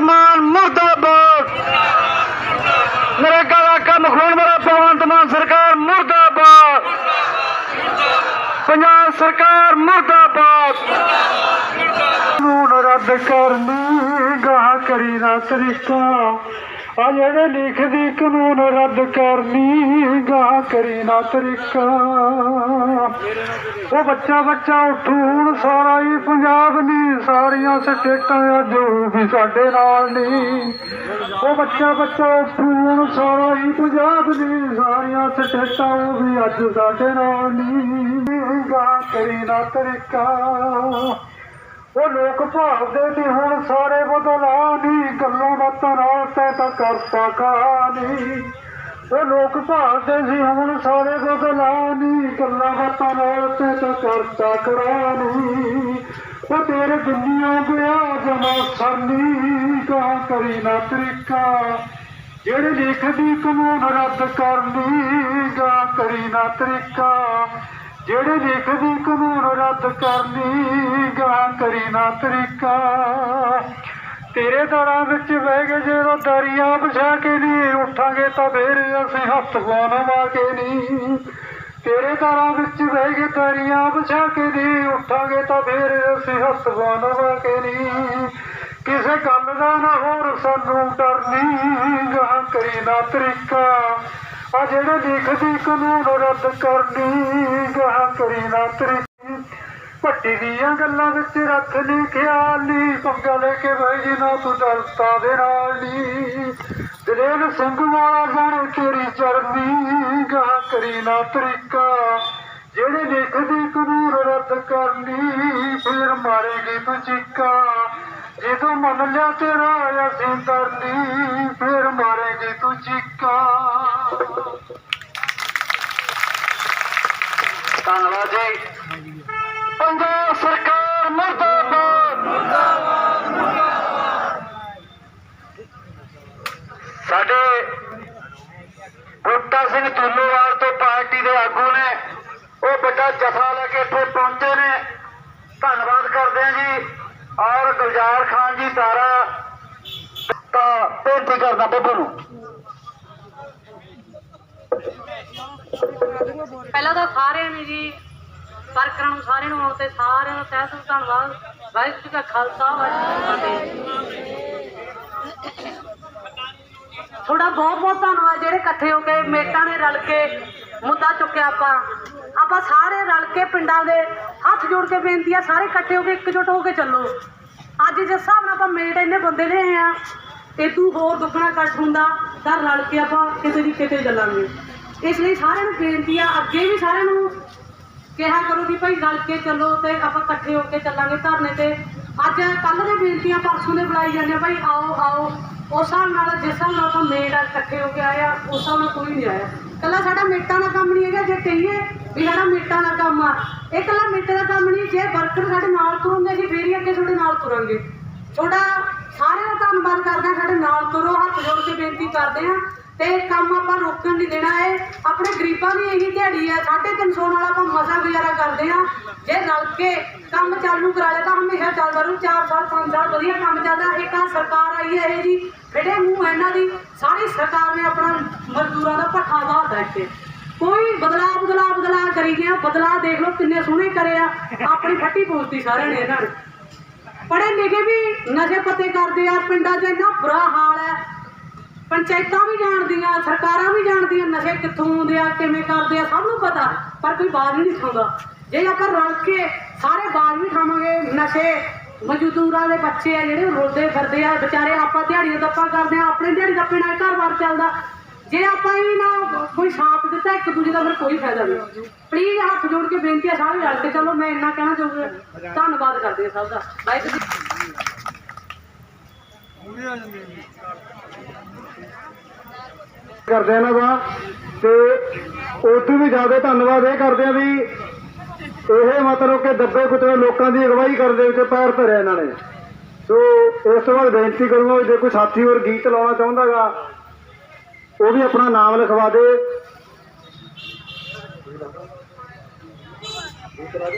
ਮਾਨ ਮੁਰਦਾਬਾਦ। ਨਰੇਗਾ ਦਾ ਕੰਮ ਖੋਣ ਵਾਲਾ ਭਗਵੰਤ ਮਾਨ ਸਰਕਾਰ ਮੁਰਦਾਬਾਦ। ਪੰਜਾਬ ਸਰਕਾਰ ਮੁਰਦਾਬਾਦ। ਨੂੰ ਰੱਦ ਕਰਨੀ, ਗਾਹ ਕਰੀ ਨਾ ਤਰੀਕਾ। ਆ ਜਿਹੜੇ ਲਿਖਦੀ ਕਾਨੂੰਨ ਰੱਦ ਕਰਨੀ ਗਾ ਕਰੀ ਨਾ ਤਰੀਕਾ। ਉਹ ਬੱਚਾ ਬੱਚਾ ਉੱਠੂ ਸਾਰਾ ਹੀ ਪੰਜਾਬ ਨਹੀਂ ਸਾਰੀਆਂ ਸਟੇਟਾਂ ਅੱਜ ਉਹ ਵੀ ਸਾਡੇ ਨਾਲ ਨਹੀਂ ਉਹ ਬੱਚਾ ਬੱਚਾ ਉੱਠੂ ਸਾਰਾ ਹੀ ਪੰਜਾਬ ਨਹੀਂ ਸਾਰੀਆਂ ਸਟੇਟਾਂ ਉਹ ਵੀ ਅੱਜ ਸਾਡੇ ਨਾਲ ਨਹੀਂ ਗਾ ਕਰੀ ਨਾ ਤਰੀਕਾ। ਉਹ ਲੋਕ ਭਾਲਦੇ ਨਹੀਂ ਹੁਣ ਸਾਰੇ ਬਦਲਾ ਨਹੀਂ ਗੱਲਾਂ ਬਾਤਾਂ ਨਾਲ ਤੈ ਤਾਂ ਕਰਤਾ ਕਹਾਣੀ ਉਹ ਲੋਕ ਭਾਲਦੇ ਸੀ ਹੁਣ ਸਾਰੇ ਬਦਲਾ ਨਹੀਂ ਗੱਲਾਂ ਬਾਤਾਂ ਨਾਲ ਤੈ ਤਾਂ ਕਰਤਾ ਕਰਾਣੀ ਉਹ ਤੇਰੇ ਦੁਨੀਆ ਗਿਆ ਜਮਾ ਸਰਨੀ ਕਾ ਕਰੀ ਨਾ ਤਰੀਕਾ। ਜਿਹੜੇ ਲਿਖਦੀ ਕਾਨੂੰਨ ਰੱਦ ਕਰਨੀ ਗਾ ਕਰੀ ਨਾ ਤਰੀਕਾ। ਜਿਹੜੇ ਲਿਖਦੀ ਕਾਨੂੰਨ ਰੱਦ ਕਰਨੀ ਗਾ ਕਰੀ ਨਾ ਤਰੀਕਾ। ਤੇਰੇ ਦਰਾਂ ਵਿੱਚ ਬਹਿ ਗਏ ਜਦੋਂ ਦਰਿਆ ਵਿਛਾ ਕੇ ਨਹੀਂ ਉੱਠਾਂਗੇ ਤਾਂ ਫੇਰ ਅਸੀਂ ਹੱਥ ਬਣਵਾ ਕੇ ਨਹੀਂ। ਤੇਰੇ ਦਰਾਂ ਵਿੱਚ ਬਹਿ ਗਏ ਦਰਿਆ ਵਿਛਾ ਕੇ ਨਹੀਂ ਉੱਠਾਂਗੇ ਤਾਂ ਫੇਰ ਅਸੀਂ ਹੱਥ ਬਣਵਾ ਕੇ ਨਹੀਂ। ਕਿਸੇ ਗੱਲ ਦਾ ਨਾ ਹੋਰ ਸਾਨੂੰ ਡਰਨੀ ਗਾਹ ਕਰੀ ਨਾ ਤਰੀਕਾ। ਆ ਜਿਹੜੇ ਲਿਖਦੀ ਕਾਨੂੰਨ ਰੱਦ ਕਰਨੀ, ਗਾਹ ਕਰੀ ਨਾ ਤਰੀਕਾ ਭੱਟੀ ਦੀਆਂ ਗੱਲਾਂ ਵਿੱਚ ਰੱਖ ਲਈ ਖਿਆਲ ਨੀ, ਪੰਗਾ ਲੈ ਕੇ ਬਹਿ ਜੀ ਨਾ ਤੂੰ ਦਲਤਾ ਦੇ ਨਾਲ ਨੀ। ਦਲੇਲ ਸਿੰਘ ਵਾਲਾ ਜਾਣੇ ਤੇਰੀ ਚਰਨੀ, ਗਾਹ ਕਰੀ ਨਾ ਤਰੀਕਾ। ਜਿਹੜੇ ਲਿਖਦੀ ਕਾਨੂੰਨ ਰੱਦ ਕਰਨੀ, ਫਿਰ ਮਾਰੇਗੀ ਤੂੰ ਚੀਕਾ ਜਦੋਂ ਮੰਨ ਲਿਆ ਤੇਰਾ, ਅਸੀਂ ਕਰਨੀ ਫਿਰ ਮਾਰੇਗੀ ਤੂੰ ਚੀਕਾ। ਧੰਨਵਾਦ ਜੀ। ਪੰਜਾਬ ਸਰਕਾਰ ਮੁਰਦਾਬਾਦ। ਸਾਡੇ ਬੂਟਾ ਸਿੰਘ ਤੁੱਲੋਵਾਲ ਤੋਂ ਪਾਰਟੀ ਦੇ ਆਗੂ ਨੇ, ਉਹ ਵੱਡਾ ਜਥਾ ਲੈ ਕੇ ਇੱਥੇ ਪਹੁੰਚੇ ਨੇ। ਧੰਨਵਾਦ ਕਰਦੇ ਹਾਂ ਜੀ। ਔਰ ਗੁਲਜ਼ਾਰ ਖਾਨ ਜੀ, ਤਾਰਾ ਤਾਂ ਬੇਨਤੀ ਕਰਦਾ ਬੱਬੂ ਨੂੰ ਪਹਿਲਾਂ ਤਾਂ ਸਾਰਿਆਂ ਨੂੰ ਜੀ, ਵਰਕਰਾਂ ਨੂੰ ਸਾਰਿਆਂ ਨੂੰ ਆਉਣ ਤੇ ਸਾਰਿਆਂ ਦਾ ਤਹਿ ਦਿਲੋਂ, ਧੰਨਵਾਦ। ਵਾਹਿਗੁਰੂ ਜੀ ਕਾ ਖਾਲਸਾ, ਵਾਹਿਗੁਰੂ ਜੀ ਕੀ ਫਤਿਹ। ਤੁਹਾਡਾ ਬਹੁਤ ਬਹੁਤ ਧੰਨਵਾਦ ਜਿਹੜੇ ਇਕੱਠੇ ਹੋ ਕੇ, ਮੇਟਾਂ ਨੇ ਰਲ ਕੇ ਮੁੱਦਾ ਚੁੱਕਿਆ ਆਪਾਂ। ਆਪਾਂ ਸਾਰੇ ਰਲ ਕੇ ਪਿੰਡਾਂ ਦੇ ਹੱਥ ਜੋੜ ਕੇ ਬੇਨਤੀ ਆ, ਸਾਰੇ ਇਕੱਠੇ ਹੋ ਕੇ ਇਕਜੁੱਟ ਹੋ ਕੇ ਚੱਲੋ। ਅੱਜ ਜਿਸ ਹਿਸਾਬ ਨਾਲ ਆਪਾਂ ਮੇਟ ਇੰਨੇ ਬੰਦੇ ਲਏ ਆ ਇਹ ਤੂੰ ਹੋਰ ਦੁੱਗਣਾ ਕੱਟ ਹੁੰਦਾ, ਤਾਂ ਰਲ ਕੇ ਆਪਾਂ ਕਿਤੇ ਦੀ ਕਿਤੇ ਚੱਲਾਂਗੇ। ਇਸ ਲਈ ਸਾਰਿਆਂ ਨੂੰ ਬੇਨਤੀ ਆ, ਅੱਗੇ ਵੀ ਸਾਰਿਆਂ ਨੂੰ ਕਿਹਾ ਕਰੋ ਵੀ ਭਾਈ ਰਲ ਕੇ ਚੱਲੋ ਤੇ ਆਪਾਂ ਇਕੱਠੇ ਹੋ ਕੇ ਚੱਲਾਂਗੇ ਧਰਨੇ ਤੇ। ਅੱਜ ਕੱਲ੍ਹ ਦੇ ਬੇਨਤੀਆਂ ਪਰਸੋਂ ਦੇ ਬੁਲਾਈ ਜਾਂਦੇ ਭਾਈ ਆਓ ਆਓ। ਉਸ ਹਿਸਾਬ ਨਾਲ, ਜਿਸ ਹਿਸਾਬ ਨਾਲ ਆਪਾਂ ਮੇਟ ਇਕੱਠੇ ਹੋ ਕੇ ਆਏ ਆ, ਉਸ ਹਿਸਾਬ ਨਾਲ ਕੋਈ ਨਹੀਂ ਆਇਆ। ਕੱਲਾ ਸਾਡਾ ਮੇਟਾਂ ਦਾ ਕੰਮ ਨਹੀਂ ਹੈਗਾ, ਜੇ ਕਹੀਏ ਵੀ ਸਾਡਾ ਮੇਟਾਂ ਦਾ ਕੰਮ ਆ। ਇਹ ਕੱਲਾ ਮੇਟਾਂ ਦਾ ਕੰਮ ਨਹੀਂ, ਜੇ ਵਰਕਰ ਸਾਡੇ ਨਾਲ ਤੁਰੋਂਗੇ ਜੀ ਫੇਰ ਹੀ ਅੱਗੇ ਤੁਹਾਡੇ ਨਾਲ ਤੁਰਾਂਗੇ। ਤੁਹਾਡਾ ਸਾਰਿਆਂ ਦਾ ਧੰਨਵਾਦ ਕਰਦਾ ਸਾਡੇ ਨਾਲ ਤੁਰੋ, ਹੱਥ ਜੋੜ ਕੇ ਕਰਦੇ ਹਾਂ ਤੇ ਕੰਮ ਆਪਾਂ ਰੋਕਣ ਨਹੀਂ ਦੇਣਾ ਹੈ ਆਪਣੇ ਗਰੀਬਾਂ ਦੀ ਇਹੀ ਦਿਹਾੜੀ ਹੈ 350 ਨਾਲ ਆਪਾਂ ਮਸਾ ਗੁਜ਼ਾਰਾ ਕਰਦੇ ਹਾਂ। ਜੇ ਰਲ ਕੇ ਕੰਮ ਚਾਲੂ ਕਰਾ ਲਿਆ ਤਾਂ ਹਮੇਸ਼ਾ ਚੱਲਦਾ ਰਹੂ 4 ਸਾਲ 5 ਸਾਲ ਵਧੀਆ ਕੰਮ ਚੱਲਦਾ। ਇੱਕ ਆ ਸਰਕਾਰ ਆਈ ਹੈ ਇਹ ਜੀ। ਫਿੜੇ ਮੂੰਹ ਇਹਨਾਂ ਦੀ, ਸਾਰੀ ਸਰਕਾਰ ਨੇ ਆਪਣਾ ਮਜ਼ਦੂਰਾਂ ਦਾ ਭੱਠਾ ਵਾਹਦਾ ਇੱਥੇ। ਕੋਈ ਬਦਲਾ ਬਦਲਾਅ ਬਦਲਾਅ ਕਰੀ ਗਿਆ। ਬਦਲਾਅ ਦੇਖ ਲਓ ਕਿੰਨੇ ਸੋਹਣੇ ਕਰੇ ਆ। ਆਪਣੀ ਫੱਟੀ ਪੋਸਤੀ ਸਾਰਿਆਂ ਨੇ ਇਹਨਾਂ ਨੇ। ਪੜ੍ਹੇ ਲਿਖੇ ਵੀ ਨਸ਼ੇ ਪੱਤੇ ਕਰਦੇ ਆ। ਪਿੰਡਾਂ 'ਚ ਇੰਨਾ ਬੁਰਾ ਹਾਲ ਪੰਚਾਇਤਾਂ ਵੀ ਜਾਣਦੀਆਂ, ਸਰਕਾਰਾਂ ਵੀ ਜਾਣਦੀਆਂ ਨਸ਼ੇ ਕਿੱਥੋਂ ਆਉਂਦੇ ਆ, ਕਿਵੇਂ ਕਰਦੇ ਆ, ਸਭ ਨੂੰ ਪਤਾ, ਪਰ ਕੋਈ ਬਾਜ਼ ਨਹੀਂ ਠਾਉਂਦਾ ਜੇ ਆਪਾਂ ਰਲ ਕੇ ਸਾਰੇ ਬਾਜ਼ ਵੀ ਠਾਵਾਂਗੇ ਨਸ਼ੇ, ਮਜ਼ਦੂਰਾਂ ਦੇ ਬੱਚੇ ਆ, ਜਿਹੜੇ ਰੋਲਦੇ ਫਿਰਦੇ ਆ, ਵਿਚਾਰੇ ਆਪਾਂ ਦਿਹਾੜੀਆਂ ਦੱਪਾ ਕਰਦੇ ਆ, ਆਪਣੇ ਦਿਹਾੜੀ ਦੱਪੇ ਨਾਲ ਘਰ-ਬਾਰ ਚੱਲਦਾ। ਜੇ ਆਪਾਂ ਹੀ ਨਾ ਕੋਈ ਸਾਥ ਦਿੱਤਾ, ਇੱਕ ਦੂਜੇ ਦਾ ਫਿਰ ਕੋਈ ਫਾਇਦਾ ਨਹੀਂ। ਪਲੀਜ਼ ਹੱਥ ਜੋੜ ਕੇ ਬੇਨਤੀ ਆ, ਸਾਰੇ ਰਲ ਕੇ ਚਲੋ, ਮੈਂ ਇੰਨਾ ਕਹਿਣਾ ਚਾਹੂੰਗਾ। ਧੰਨਵਾਦ ਕਰਦੇ ਆ ਸਭ ਦਾ। ਵਾਹਿਗੁਰੂ ਜੀ ਕਰਦੇ ਇਹਨਾਂ ਦਾ, ਤੇ ਉਦੋਂ ਵੀ ਜ਼ਿਆਦਾ ਧੰਨਵਾਦ ਇਹ ਕਰਦੇ ਆ ਵੀ ਇਹ ਮਤਲਬ ਕਿ ਦੱਬੇ ਕੁੱਤੇ ਲੋਕਾਂ ਦੀ ਅਗਵਾਈ ਕਰਦੇ ਵਿੱਚ ਪੈਰ ਧਰਿਆ ਇਹਨਾਂ ਨੇ। ਸੋ ਇਸ ਤੋਂ ਬਾਅਦ ਬੇਨਤੀ ਕਰੂੰਗਾ ਵੀ ਜੇ ਕੋਈ ਸਾਥੀ ਹੋਰ ਗੀਤ ਲਾਉਣਾ ਚਾਹੁੰਦਾਗਾ, ਉਹ ਵੀ ਆਪਣਾ ਨਾਮ ਲਿਖਵਾ ਦੇ। ਗੀਤ ਲਾ